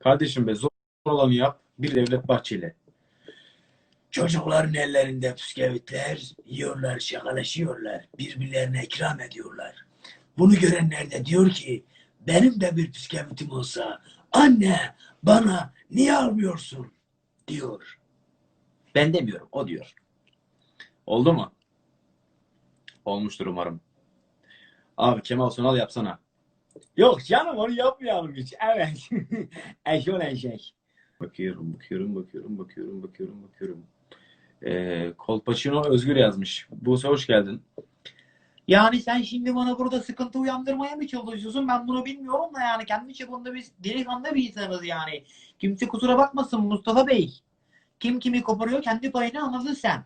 Kardeşim be zor olanı yap. Bir Devlet Bahçeli. Çocukların ellerinde püskevitler, yiyorlar, şakalaşıyorlar, birbirlerine ikram ediyorlar. Bunu görenler de diyor ki, benim de bir püskevitim olsa, anne bana niye almıyorsun? diyor. Ben demiyorum, o diyor. Oldu mu? Olmuştur umarım. Abi Kemal Sunal yapsana. Yok canım onu yapmayalım hiç. Evet. Eşol eşek. Bakıyorum, bakıyorum, bakıyorum, bakıyorum, bakıyorum, bakıyorum. Ee, Kolpaçino Özgür yazmış. Buse hoş geldin. Yani sen şimdi bana burada sıkıntı uyandırmaya mı çalışıyorsun? Ben bunu bilmiyorum da yani kendi çapında biz delikanlı bir insanız yani. Kimse kusura bakmasın Mustafa Bey. Kim kimi koparıyor kendi payını anladın sen.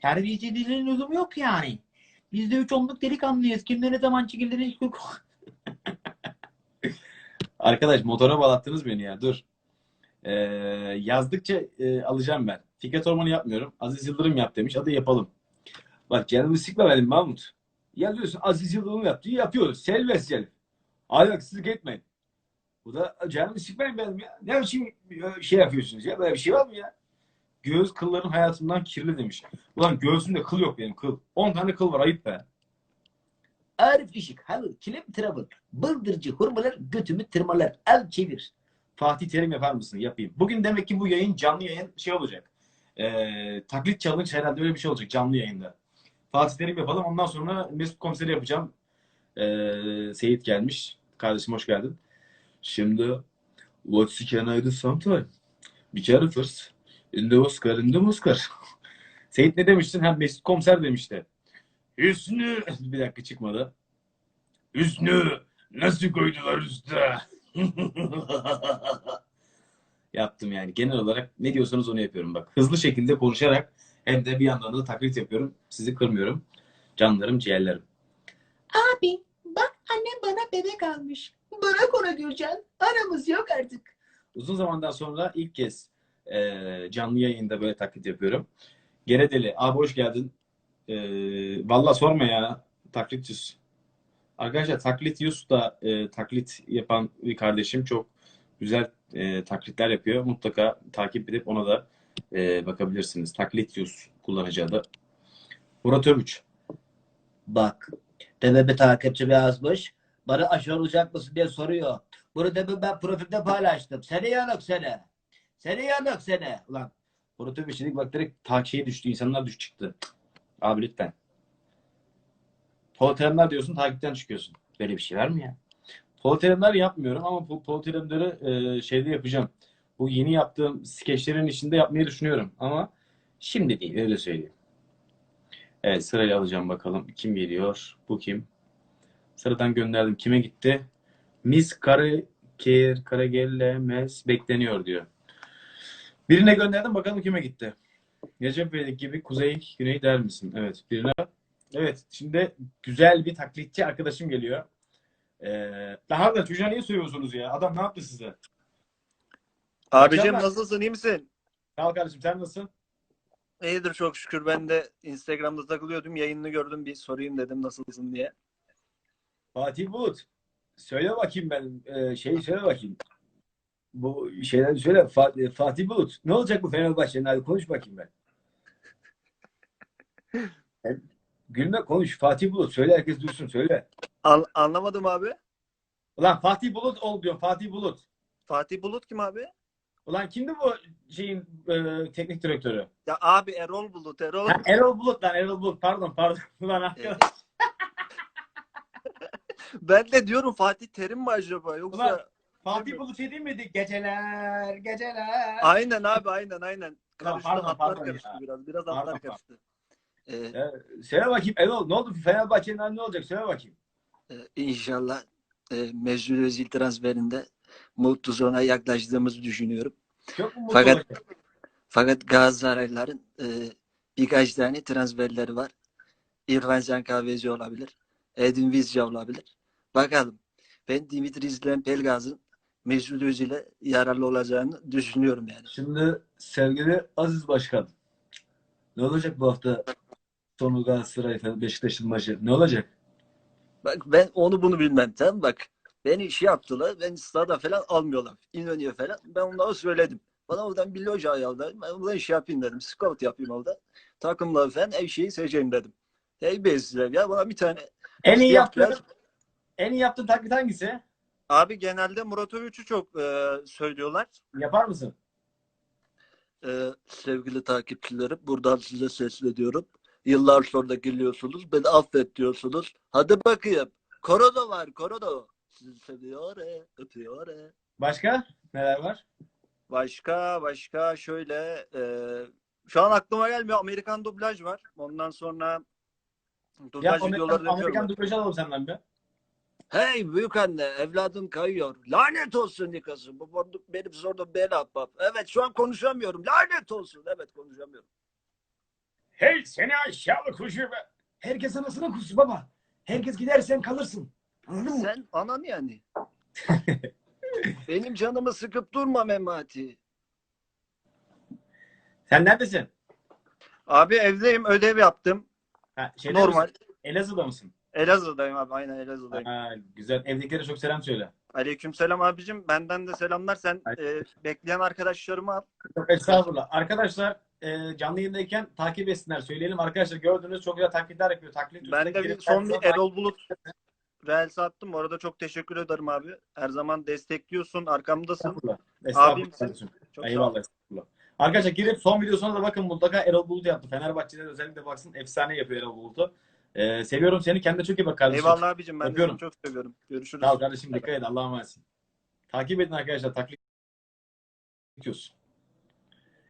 Terbiyesizliğinin lüzumu yok yani. Biz de üç onluk delikanlıyız. Kimde ne zaman çekildiğini hiç Arkadaş motora bağlattınız beni ya. Dur. Ee, yazdıkça e, alacağım ben. Fikret Orman'ı yapmıyorum. Aziz Yıldırım yap demiş. Hadi yapalım. Bak canımı sıkma benim Mahmut. Yazıyorsun Aziz Yıldırım yaptı. Yapıyoruz. Selves self. Ahlaksızlık etmeyin. Bu da canımı sıkmayın benim ya. Ne biçim e, şey yapıyorsunuz ya? Böyle bir şey var mı ya? Göğüs kılların hayatımdan kirli demiş. Ulan göğsümde kıl yok benim kıl. 10 tane kıl var ayıp be. Arif Işık, halı, kilim travel, bıldırcı hurmalar, götümü tırmalar, el çevir. Fatih Terim yapar mısın? Yapayım. Bugün demek ki bu yayın canlı yayın şey olacak. Ee, taklit challenge herhalde öyle bir şey olacak canlı yayında. Fatih Terim yapalım. Ondan sonra Mesut Komiser'i yapacağım. Ee, Seyit gelmiş. Kardeşim hoş geldin. Şimdi What's can I do sometime? Bir kere first. In the Oscar, in the Oscar. Seyit ne demiştin? Ha Mesut Komiser demişti. Hüsnü. Bir dakika çıkmadı. Hüsnü. Nasıl koydular usta? Yaptım yani. Genel olarak ne diyorsanız onu yapıyorum bak. Hızlı şekilde konuşarak hem de bir yandan da taklit yapıyorum. Sizi kırmıyorum. Canlarım, ciğerlerim. Abi bak annem bana bebek almış. Bırak onu Gülcan. Aramız yok artık. Uzun zamandan sonra ilk kez e, canlı yayında böyle taklit yapıyorum. Geredeli, abi hoş geldin. E, Valla sorma ya. Taklit. Arkadaşlar taklit yüz da e, taklit yapan bir kardeşim. Çok güzel e, taklitler yapıyor. Mutlaka takip edip ona da e, bakabilirsiniz. Taklit yüz kullanıcı adı. Murat Övüç. Bak, takipçi bir yazmış. Bana aşı olacak mısın diye soruyor. Bunu demin ben profilde paylaştım. Seni yanık seni. Seni yanık seni. Ulan Murat Övüç dedik bak direkt takipçiye düştü. İnsanlar düş çıktı. Abi lütfen. Polterimler diyorsun takipten çıkıyorsun. Böyle bir şey var mı ya? Polterimler yapmıyorum ama bu polterimleri e, şeyde yapacağım. Bu yeni yaptığım skeçlerin içinde yapmayı düşünüyorum. Ama şimdi değil öyle söyleyeyim. Evet sırayla alacağım bakalım. Kim geliyor? Bu kim? Sıradan gönderdim. Kime gitti? Miss Karakir Karagellemez bekleniyor diyor. Birine gönderdim bakalım kime gitti. Recep İvedik gibi kuzey güney der misin? Evet birine. Evet şimdi güzel bir taklitçi arkadaşım geliyor. Ee, daha da çocuğa niye söylüyorsunuz ya? Adam ne yaptı size? Abicim Akşamlar. nasılsın iyi misin? Sağ ol kardeşim sen nasılsın? İyidir çok şükür ben de Instagram'da takılıyordum yayınını gördüm bir sorayım dedim nasılsın diye. Fatih Bulut. Söyle bakayım ben e, şeyi söyle bakayım. Bu şeyler söyle Fa- e, Fatih Bulut. Ne olacak bu Fenerbahçe'nin hadi konuş bakayım ben. Sen Gülme konuş Fatih Bulut. Söyle herkes duysun söyle. An- anlamadım abi. Ulan Fatih Bulut ol diyorum Fatih Bulut. Fatih Bulut kim abi? Ulan kimdi bu şeyin e, teknik direktörü? Ya abi Erol Bulut Erol. Ha, Erol Bulut lan Erol Bulut pardon pardon. Ulan arkadaş. ben de diyorum Fatih Terim mi acaba yoksa? Ulan Fatih Bulut şey değil miydi? Geceler geceler. Aynen abi aynen aynen. Karıştı pardon, hatlar pardon karıştı ya. biraz. Biraz Pardon, hatlar pardon. karıştı. Ee, E, söyle bakayım Erol ne oldu Fenerbahçe'nin hali ne olacak söyle bakayım. e, inşallah e, Mesut Özil transferinde mutlu sona yaklaştığımızı düşünüyorum. Çok mu mutlu Fakat- olacak? Fakat Galatasaraylıların e, birkaç tane transferleri var. İrfan Can Kahveci olabilir. Edin Vizca olabilir. Bakalım. Ben Dimitris Pelgaz'ın Mesut Özil'e yararlı olacağını düşünüyorum yani. Şimdi sevgili Aziz Başkan ne olacak bu hafta sonu Galatasaray Beşiktaş'ın maçı ne olacak? Bak ben onu bunu bilmem tamam bak. Beni işi yaptılar. Beni stada falan almıyorlar. İnönü'ye falan. Ben onlara söyledim. Bana oradan bir loja ayarladım. Ben burada iş yapayım dedim. Scout yapayım orada. Takımları falan her şeyi seçeyim dedim. Hey bezdiler ya bana bir tane En iyi yaptılar. yaptığın, en iyi yaptığın taklit hangisi? Abi genelde Murat Övüç'ü çok e, söylüyorlar. Yapar mısın? E, sevgili takipçilerim buradan size sesleniyorum. Yıllar sonra geliyorsunuz. Beni affet diyorsunuz. Hadi bakayım. Korodo var korodo. Sizi seviyor, e, öpüyor. e. Başka? Neler var? Başka başka şöyle e, şu an aklıma gelmiyor. Amerikan dublaj var. Ondan sonra dublaj Yap videoları Amerikan. Amerikan dublajı alalım senden bir. Hey büyük anne evladım kayıyor. Lanet olsun Nikas'ım. Bu borduk benim sorduğum bel ahbap. Evet şu an konuşamıyorum. Lanet olsun. Evet konuşamıyorum. Hey seni aşağılık ucube. Herkes anasına kusu baba. Herkes gidersen kalırsın. Anladın mı? Sen anan yani. benim canımı sıkıp durma Memati. Sen neredesin? Abi evdeyim ödev yaptım. Ha, şeyde Normal. misin? Elazığ'da mısın? Elazığ'dayım abi aynen Elazığ'dayım. Ha, güzel. Evdekilere çok selam söyle. Aleykümselam abicim. Benden de selamlar. Sen e, bekleyen arkadaşlarımı al. Çok estağfurullah. Arkadaşlar e, canlı yayındayken takip etsinler. Söyleyelim arkadaşlar gördünüz çok güzel taklitler yapıyor. Taklit Ben de bir son bir Erol Bulut Reels attım. Orada çok teşekkür ederim abi. Her zaman destekliyorsun. Arkamdasın. Estağfurullah. Estağfurullah. Abimsin. Çok. Eyvallah. Estağfurullah. Arkadaşlar girip son videosuna da bakın mutlaka Erol Bulut yaptı. Fenerbahçe'de özellikle baksın. Efsane yapıyor Erol Bulut'u. E, seviyorum seni. Kendine çok iyi bak kardeşim. Eyvallah abicim. Ben de Öpüyorum. seni çok seviyorum. Görüşürüz. Sağ ol kardeşim. Dikkat et. Allah'a emanet. Takip edin arkadaşlar. Taklit ediyoruz.